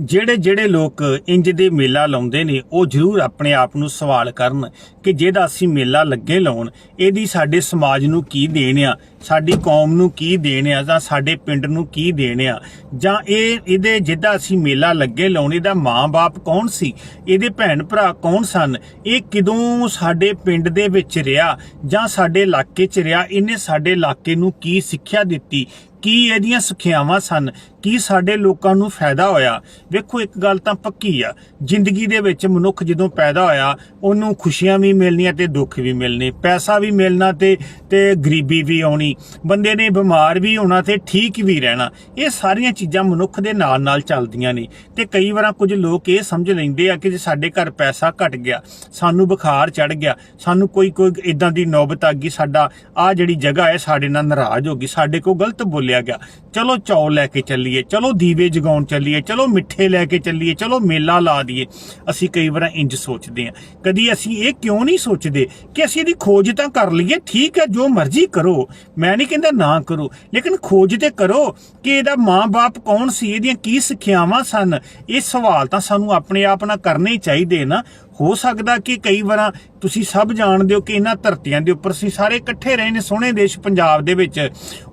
ਜਿਹੜੇ ਜਿਹੜੇ ਲੋਕ ਇੰਜ ਦੇ ਮੇਲਾ ਲਾਉਂਦੇ ਨੇ, ਉਹ ਜ਼ਰੂਰ ਆਪਣੇ ਆਪ ਨੂੰ ਸਵਾਲ ਕਰਨ ਕਿ ਜਿਹਦਾ ਅਸੀਂ ਮੇਲਾ ਲੱਗੇ ਲਾਉਣ, ਇਹਦੀ ਸਾਡੇ ਸਮਾਜ ਨੂੰ ਕੀ ਦੇਣ ਆ, ਸਾਡੀ ਕੌਮ ਨੂੰ ਕੀ ਦੇਣ ਆ, ਜਾਂ ਸਾਡੇ ਪਿੰਡ ਨੂੰ ਕੀ ਦੇਣ ਆ, ਜਾਂ ਇਹ, ਇਹਦੇ ਜਿਹਦਾ ਅਸੀਂ ਮੇਲਾ ਲੱਗੇ ਲਾਉਣ, ਇਹਦਾ ਮਾਂ-ਬਾਪ ਕੌਣ ਸੀ, ਇਹਦੇ ਭੈਣ ਭਰਾ ਕੌਣ ਸਨ, ਇਹ ਕਿਦੋਂ ਸਾਡੇ ਪਿੰਡ ਦੇ ਵਿੱਚ ਰਿਹਾ, ਜਾਂ ਸਾਡੇ ਇਲਾਕੇ 'ਚ ਰਿਹਾ, ਇਹਨੇ ਸਾਡੇ ਇਲਾਕੇ ਨੂੰ ਕੀ ਸਿੱਖਿਆ ਦਿੱਤੀ ਕੀ ਇਹਦੀਆਂ ਸਿੱਖਿਆਵਾਂ ਸਨ? ਕੀ ਸਾਡੇ ਲੋਕਾਂ ਨੂੰ ਫਾਇਦਾ ਹੋਇਆ? ਵੇਖੋ, ਇੱਕ ਗੱਲ ਤਾਂ ਪੱਕੀ ਆ। ਜ਼ਿੰਦਗੀ ਦੇ ਵਿੱਚ ਮਨੁੱਖ ਜਦੋਂ ਪੈਦਾ ਹੋਇਆ, ਉਹਨੂੰ ਖੁਸ਼ੀਆਂ ਵੀ ਮਿਲਣੀਆਂ ਤੇ ਦੁੱਖ ਵੀ ਮਿਲਣੇ, ਪੈਸਾ ਵੀ ਮਿਲਣਾ ਤੇ ਤੇ ਗਰੀਬੀ ਵੀ ਆਉਣੀ, ਬੰਦੇ ਨੇ ਬਿਮਾਰ ਵੀ ਹੋਣਾ ਤੇ ਠੀਕ ਵੀ ਰਹਿਣਾ। ਇਹ ਸਾਰੀਆਂ ਚੀਜ਼ਾਂ ਮਨੁੱਖ ਦੇ ਨਾਲ ਨਾਲ ਚੱਲਦੀਆਂ ਨੇ। ਤੇ ਕਈ ਵਾਰਾਂ ਕੁਝ ਲੋਕ ਇਹ ਸਮਝ ਲੈਂਦੇ ਆ ਕਿ ਜੇ ਸਾਡੇ ਘਰ ਪੈਸਾ ਘਟ ਗਿਆ, ਸਾਨੂੰ ਬੁਖਾਰ ਚੜ ਗਿਆ, ਸਾਨੂੰ ਕੋਈ ਕੋਈ ਇਦਾਂ ਦੀ ਨੌਬਤ ਆ ਗਈ, ਸਾਡਾ ਆ ਜਿਹੜੀ ਜਗ੍ਹਾ ਹੈ, ਸਾਡੇ ਨਾਲ ਨਾਰਾਜ਼ ਹੋ ਗਈ, ਸਾਡੇ ਕੋਲ ਗਲਤ ਬੋਲੀ ਬੋਲਿਆ ਗਿਆ। ਚਲੋ ਚੌਲ ਲੈ ਕੇ ਚੱਲੀਏ, ਚਲੋ ਦੀਵੇ ਜਗਾਉਣ ਚੱਲੀਏ, ਚਲੋ ਮਿੱਠੇ ਲੈ ਕੇ ਚੱਲੀਏ, ਚਲੋ ਮੇਲਾ ਲਾ ਦਈਏ। ਅਸੀਂ ਕਈ ਵਾਰ ਇੰਜ ਸੋਚਦੇ ਆ ਕਦੀ ਅਸੀਂ ਇਹ ਕਿਉਂ ਨਹੀਂ ਸੋਚਦੇ ਕਿ ਅਸੀਂ ਇਹਦੀ ਖੋਜ ਤਾਂ ਕਰ ਲਈਏ, ਠੀਕ ਹੈ, ਜੋ ਮਰਜ਼ੀ ਕਰੋ। ਮੈਂ ਨਹੀਂ ਕਹਿੰਦਾ ਨਾ ਕਰੋ, ਲੇਕਿਨ ਖੋਜ ਤੇ ਕਰੋ ਕਿ ਇਹਦਾ ਮਾਂ-ਬਾਪ ਕੌਣ ਸੀ, ਇਹਦੀਆਂ ਕੀ ਸਿੱਖਿਆਵਾਂ ਸਨ। ਇਹ ਸਵਾਲ ਤਾਂ ਸਾਨੂੰ ਆਪਣੇ ਆਪ ਨਾਲ ਕਰਨੇ ਚਾਹੀਦੇ ਨਾ। ਹੋ ਸਕਦਾ ਕਿ ਕਈ ਵਾਰਾਂ ਤੁਸੀਂ ਸਭ ਜਾਣਦੇ ਹੋ ਕਿ ਇਹਨਾਂ ਧਰਤੀਆਂ ਦੇ ਉੱਪਰ ਅਸੀਂ ਸਾਰੇ ਇਕੱਠੇ ਰਹੇ ਨੇ ਸੋਹਣੇ ਦੇਸ਼ ਪੰਜਾਬ ਦੇ ਵਿੱਚ।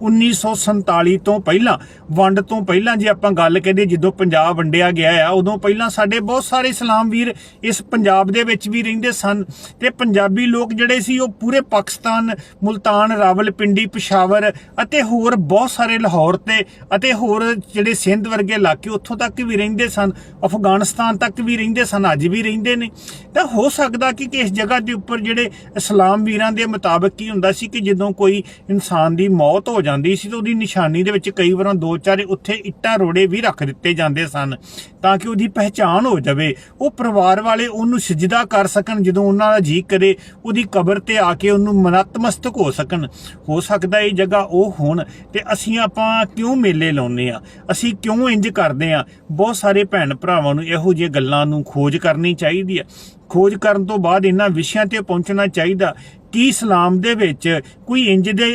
1947 ਤੋਂ ਪਹਿਲਾਂ, ਵੰਡ ਤੋਂ ਪਹਿਲਾਂ ਜੇ ਆਪਾਂ ਗੱਲ ਕਰੀਏ, ਜਦੋਂ ਪੰਜਾਬ ਵੰਡਿਆ ਗਿਆ ਆ, ਉਦੋਂ ਪਹਿਲਾਂ ਸਾਡੇ ਬਹੁਤ ਸਾਰੇ ਇਸਲਾਮ ਵੀਰ ਇਸ ਪੰਜਾਬ ਦੇ ਵਿੱਚ ਵੀ ਰਹਿੰਦੇ ਸਨ ਤੇ ਪੰਜਾਬੀ ਲੋਕ ਜਿਹੜੇ ਸੀ, ਉਹ ਪੂਰੇ ਪਾਕਿਸਤਾਨ, ਮੁਲਤਾਨ, ਰਾਵਲਪਿੰਡੀ, ਪਿਸ਼ਾਵਰ ਅਤੇ ਹੋਰ ਬਹੁਤ ਸਾਰੇ ਲਾਹੌਰ ਤੇ ਅਤੇ ਹੋਰ ਜਿਹੜੇ ਸਿੰਧ ਵਰਗੇ ਇਲਾਕੇ ਉੱਥੋਂ ਤੱਕ ਵੀ ਰਹਿੰਦੇ ਸਨ, ਅਫਗਾਨਿਸਤਾਨ ਤੱਕ ਵੀ ਰਹਿੰਦੇ ਸਨ, ਅੱਜ ਵੀ ਰਹਿੰਦੇ ਨੇ। ਤਾਂ ਹੋ ਸਕਦਾ ਕਿ ਕਿਸ ਜਗ੍ਹਾ ਦੇ ਉੱਪਰ ਜਿਹੜੇ ਇਸਲਾਮ ਵੀਰਾਂ ਦੇ ਮੁਤਾਬਕ ਕੀ ਹੁੰਦਾ ਸੀ ਕਿ ਜਦੋਂ ਕੋਈ ਇਨਸਾਨ ਦੀ ਮੌਤ ਹੋ ਜਾਂਦੀ ਸੀ ਤਾਂ ਉਹਦੀ ਨਿਸ਼ਾਨੀ ਦੇ ਵਿੱਚ ਕਈ ਵਾਰਾਂ ਦੋ ਚਾਰ ਉੱਥੇ ਇੱਟਾਂ ਰੋੜੇ ਵੀ ਰੱਖ ਦਿੱਤੇ ਜਾਂਦੇ ਸਨ ਤਾਂ ਕਿ ਉਹਦੀ ਪਹਿਚਾਣ ਹੋ ਜਾਵੇ। ਉਹ ਪਰਿਵਾਰ ਵਾਲੇ ਉਹਨੂੰ ਸਜਦਾ ਕਰ ਸਕਣ, ਜਦੋਂ ਉਹਨਾਂ ਦਾ ਜੀ ਕਰੇ, ਉਹਦੀ ਕਬਰ ਤੇ ਆ ਕੇ ਉਹਨੂੰ ਮਨਤਮਸਤਕ ਹੋ ਸਕਣ। ਹੋ ਸਕਦਾ ਇਹ ਜਗ੍ਹਾ ਉਹ ਹੋਣ ਤੇ ਅਸੀਂ ਆਪਾਂ ਕਿਉਂ ਮੇਲੇ ਲਾਉਂਦੇ ਆ ਅਸੀਂ ਕਿਉਂ ਇੰਜ ਕਰਦੇ ਆ ਬਹੁਤ ਸਾਰੇ ਭੈਣ ਭਰਾਵਾਂ ਨੂੰ ਇਹੋ ਜਿਹੇ ਗੱਲਾਂ ਨੂੰ ਖੋਜ ਕਰਨੀ ਚਾਹੀਦੀ ਆ ਖੋਜ ਕਰਨ ਤੋਂ ਬਾਅਦ ਇਹਨਾਂ ਵਿਸ਼ਿਆਂ ਤੇ ਪਹੁੰਚਣਾ ਚਾਹੀਦਾ। ਕੀ ਇਸਲਾਮ ਦੇ ਵਿੱਚ ਕੋਈ ਇੰਜ ਦੇ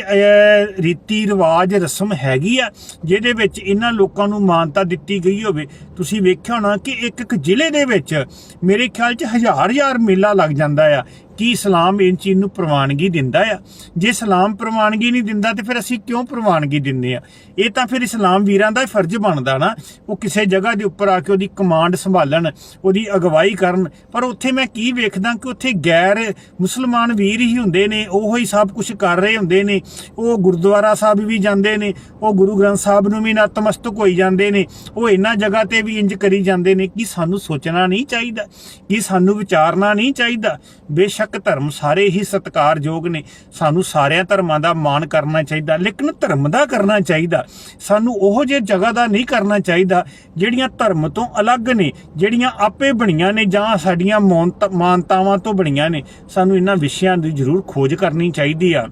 ਰੀਤੀ ਰਿਵਾਜ, ਰਸਮ ਹੈਗੀ ਆ, ਜਿਹਦੇ ਵਿੱਚ ਇਹਨਾਂ ਲੋਕਾਂ ਨੂੰ ਮਾਨਤਾ ਦਿੱਤੀ ਗਈ ਹੋਵੇ? ਤੁਸੀਂ ਵੇਖਿਆ ਹੋਣਾ ਕਿ ਇੱਕ ਇੱਕ ਜ਼ਿਲ੍ਹੇ ਦੇ ਵਿੱਚ ਮੇਰੇ ਖਿਆਲ 'ਚ ਹਜ਼ਾਰ ਹਜ਼ਾਰ ਮੇਲਾ ਲੱਗ ਜਾਂਦਾ ਆ। ਕੀ ਇਸਲਾਮ ਇਹ ਚੀਜ਼ ਨੂੰ ਪ੍ਰਵਾਨਗੀ ਦਿੰਦਾ ਆ? ਜੇ ਇਸਲਾਮ ਪ੍ਰਵਾਨਗੀ ਨਹੀਂ ਦਿੰਦਾ ਤੇ ਫਿਰ ਅਸੀਂ ਕਿਉਂ ਪ੍ਰਵਾਨਗੀ ਦਿੰਦੇ ਆ? ਇਹ ਤਾਂ ਫਿਰ ਇਸਲਾਮ ਵੀਰਾਂ ਦਾ ਹੀ ਫਰਜ਼ ਬਣਦਾ ਨਾ। ਉਹ ਕਿਸੇ ਜਗ੍ਹਾ ਦੇ ਉੱਪਰ ਆ ਕੇ ਉਹਦੀ ਕਮਾਂਡ ਸੰਭਾਲਣ, ਉਹਦੀ ਅਗਵਾਈ ਕਰਨ। ਪਰ ਉੱਥੇ ਮੈਂ ਕੀ ਵੇਖਦਾ ਕਿ ਉੱਥੇ ਗੈਰ ਮੁਸਲਮਾਨ ਵੀਰ ਹੀ ਹੁੰਦੇ ਨੇ, ਉਹ ਹੀ ਸਭ ਕੁਝ ਕਰ ਰਹੇ ਹੁੰਦੇ ਨੇ। ਉਹ ਗੁਰਦੁਆਰਾ ਸਾਹਿਬ ਵੀ ਜਾਂਦੇ ਨੇ, ਉਹ ਗੁਰੂ ਗ੍ਰੰਥ ਸਾਹਿਬ ਨੂੰ ਵੀ ਨਤਮਸਤਕ ਹੋਈ ਜਾਂਦੇ ਨੇ। ਉਹ ਇਹਨਾਂ ਜਗ੍ਹਾ ਤੇ ਵੀ ਇੰਜ ਕਰੀ ਜਾਂਦੇ ਨੇ ਕਿ ਸਾਨੂੰ ਸੋਚਣਾ ਨਹੀਂ ਚਾਹੀਦਾ, ਕਿ ਸਾਨੂੰ ਵਿਚਾਰਨਾ ਨਹੀਂ ਚਾਹੀਦਾ। ਬੇਸ਼ੱਕ ਧਰਮ ਸਾਰੇ ਹੀ ਸਤਿਕਾਰਯੋਗ ਨੇ। ਸਾਨੂੰ ਸਾਰਿਆਂ ਧਰਮਾਂ ਦਾ ਮਾਣ ਕਰਨਾ ਚਾਹੀਦਾ, ਲੇਕਿਨ ਧਰਮ ਦਾ ਕਰਨਾ ਚਾਹੀਦਾ। ਸਾਨੂੰ ਉਹੋ ਜਿਹੇ ਜਗ੍ਹਾ ਦਾ ਨਹੀਂ ਕਰਨਾ ਚਾਹੀਦਾ, ਜਿਹੜੀਆਂ ਧਰਮ ਤੋਂ ਅਲੱਗ ਨੇ, ਜਿਹੜੀਆਂ ਆਪੇ ਬਣੀਆਂ ਨੇ ਜਾਂ ਸਾਡੀਆਂ ਮੌਨਤ- ਮਾਨਤਾਵਾਂ ਤੋਂ ਬਣੀਆਂ ਨੇ। ਸਾਨੂੰ ਇਹਨਾਂ ਵਿਸ਼ਿਆਂ ਦੀ ਜ਼ਰੂਰ ਖੋਜ ਕਰਨੀ ਚਾਹੀਦੀ ਆ।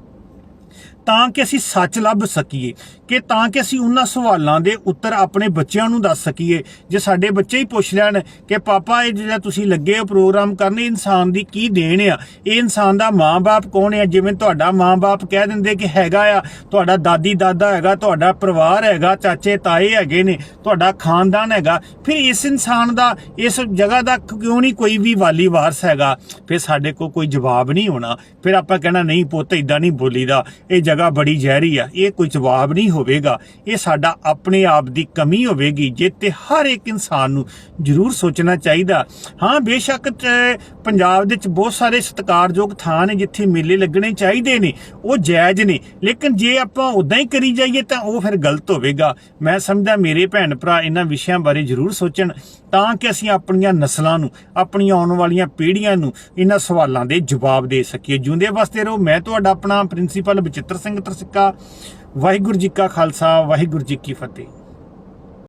ਤਾਂ ਕਿ ਅਸੀਂ ਸੱਚ ਲੱਭ ਸਕੀਏ, ਕਿ ਤਾਂ ਕਿ ਅਸੀਂ ਉਹਨਾਂ ਸਵਾਲਾਂ ਦੇ ਉੱਤਰ ਆਪਣੇ ਬੱਚਿਆਂ ਨੂੰ ਦੱਸ ਸਕੀਏ। ਜੇ ਸਾਡੇ ਬੱਚੇ ਹੀ ਪੁੱਛ ਲੈਣ ਕਿ, ਪਾਪਾ, ਇਹ ਜਿਹੜਾ ਤੁਸੀਂ ਲੱਗੇ ਹੋ ਪ੍ਰੋਗਰਾਮ ਕਰਨ ਇਨਸਾਨ ਦੀ ਕੀ ਦੇਣ ਆ? ਇਹ ਇਨਸਾਨ ਦਾ ਮਾਂ-ਬਾਪ ਕੌਣ ਆ? ਜਿਵੇਂ ਤੁਹਾਡਾ ਮਾਂ-ਬਾਪ ਕਹਿ ਦਿੰਦੇ ਕਿ ਹੈਗਾ ਆ, ਤੁਹਾਡਾ ਦਾਦੀ ਦਾਦਾ ਹੈਗਾ, ਤੁਹਾਡਾ ਪਰਿਵਾਰ ਹੈਗਾ, ਚਾਚੇ, ਤਾਏ ਹੈਗੇ ਨੇ, ਤੁਹਾਡਾ ਖਾਨਦਾਨ ਹੈਗਾ। ਫਿਰ ਇਸ ਇਨਸਾਨ ਦਾ, ਇਸ ਜਗ੍ਹਾ ਦਾ ਕਿਉਂ ਨਹੀਂ ਕੋਈ ਵੀ ਵਾਲੀ ਵਾਰਸ ਹੈਗਾ? ਫਿਰ ਸਾਡੇ ਕੋਲ ਕੋਈ ਜਵਾਬ ਨਹੀਂ ਹੋਣਾ। ਫਿਰ ਆਪਾਂ ਕਹਿਣਾ, ਨਹੀਂ ਪੁੱਤ ਇਦਾਂ ਨਹੀਂ ਬੋਲੀਦਾ। ਇਹ ਜਗ੍ਹਾ ਬੜੀ ਜ਼ਹਿਰੀ ਆ। ਇਹ ਕੋਈ ਜਵਾਬ ਨਹੀਂ ਹੋਵੇਗਾ। ਇਹ ਸਾਡਾ ਆਪਣੇ ਆਪ ਦੀ ਕਮੀ ਹੋਵੇਗੀ ਜੇ ਤੇ ਹਰ ਇੱਕ ਇਨਸਾਨ ਨੂੰ ਜ਼ਰੂਰ ਸੋਚਣਾ ਚਾਹੀਦਾ। ਹਾਂ, ਬੇਸ਼ੱਕ ਪੰਜਾਬ ਦੇ ਵਿੱਚ ਬਹੁਤ ਸਾਰੇ ਸਤਿਕਾਰਯੋਗ ਥਾਂ ਨੇ ਜਿੱਥੇ ਮੇਲੇ ਲੱਗਣੇ ਚਾਹੀਦੇ ਨੇ। ਉਹ ਜਾਇਜ਼ ਨੇ। ਲੇਕਿਨ ਜੇ ਆਪਾਂ ਉਦਾਂ ਹੀ ਕਰੀ ਜਾਈਏ ਤਾਂ ਉਹ ਫਿਰ ਗਲਤ ਹੋਵੇਗਾ। ਮੈਂ ਸਮਝਦਾ ਮੇਰੇ ਭੈਣ ਭਰਾ ਇਹਨਾਂ ਵਿਸ਼ਿਆਂ ਬਾਰੇ ਜ਼ਰੂਰ ਸੋਚਣ, ਤਾਂ ਕਿ ਅਸੀਂ ਆਪਣੀਆਂ ਨਸਲਾਂ ਨੂੰ, ਆਪਣੀਆਂ ਆਉਣ ਵਾਲੀਆਂ ਪੀੜ੍ਹੀਆਂ ਨੂੰ ਇਹਨਾਂ ਸਵਾਲਾਂ ਦੇ ਜਵਾਬ ਦੇ ਸਕੀਏ। ਜਿਉਂਦੇ ਵਾਸਤੇ ਰਹੋ, ਮੈਂ ਤੁਹਾਡਾ ਆਪਣਾ ਪ੍ਰਿੰਸੀਪਲ ਬਚਿੱਤਰ ਸਿੰਘ ਤਰਸਿੱਕਾ ਵਾਹਿਗੁਰੂ ਜੀ ਕਾ ਖਾਲਸਾ ਵਾਹਿਗੁਰੂ ਜੀ ਕੀ ਫਤਿਹ।